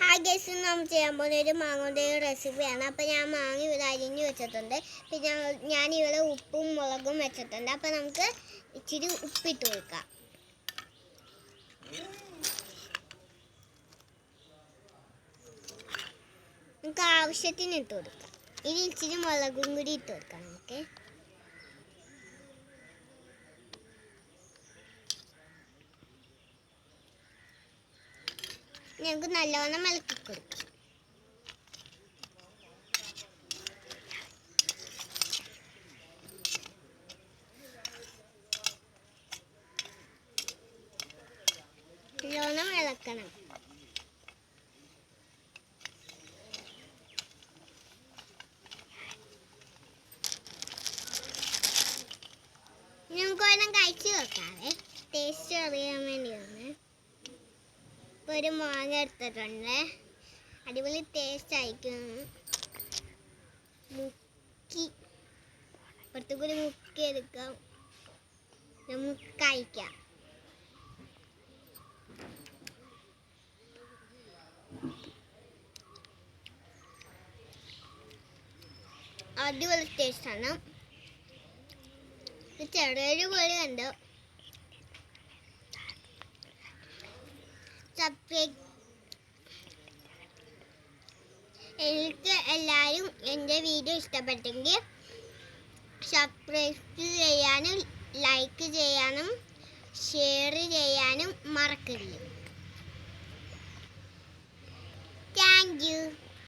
Hi guys നമ്മൾ ചെയ്യാൻ പോകുന്ന ഒരു മാങ്ങയുടെ റെസിപ്പിയാണ്. അപ്പോൾ ഞാൻ മാങ്ങ ഇവിടെ അരിഞ്ഞ് വെച്ചിട്ടുണ്ട്. പിന്നെ ഞാൻ ഇവിടെ ഉപ്പും മുളകും വെച്ചിട്ടുണ്ട്. അപ്പോൾ നമുക്ക് ഇച്ചിരി ഉപ്പിട്ട് കൊടുക്കാം. നമുക്ക് ആവശ്യത്തിന് ഇട്ട് കൊടുക്കാം. ഇനി ഇച്ചിരി മുളകും കൂടി ഇട്ട് കൊടുക്കാം നമുക്ക്. ഞങ്ങൾക്ക് നല്ലവണ്ണം ഇളക്കി കൊടുക്കും നല്ലോണം ഇളക്കണം നമുക്ക് ഒരെണ്ണം കഴിച്ചു നോക്കാവേ ടേസ്റ്റ് അറിയാൻ വേണ്ടിയാണ്. ഒരു മാങ്ങ എടുത്തിട്ടുണ്ട്. അടിപൊളി ടേസ്റ്റ് ആയിരിക്കും. മുക്കി. പുറത്തുകൂടി മുക്കി എടുക്കാം. നമുക്ക് കഴിക്കാം അടിപൊളി ടേസ്റ്റാണ് ചെറിയൊരു പോലെ ഉണ്ട് സബ്സ്ക്രൈബ് എനിക്ക് എല്ലാവരും എന്റെ വീഡിയോ ഇഷ്ടപ്പെട്ടെങ്കിൽ സബ്സ്ക്രൈബ് ചെയ്യാനും ലൈക്ക് ചെയ്യാനും ഷെയർ ചെയ്യാനും മറക്കരുത്. Thank you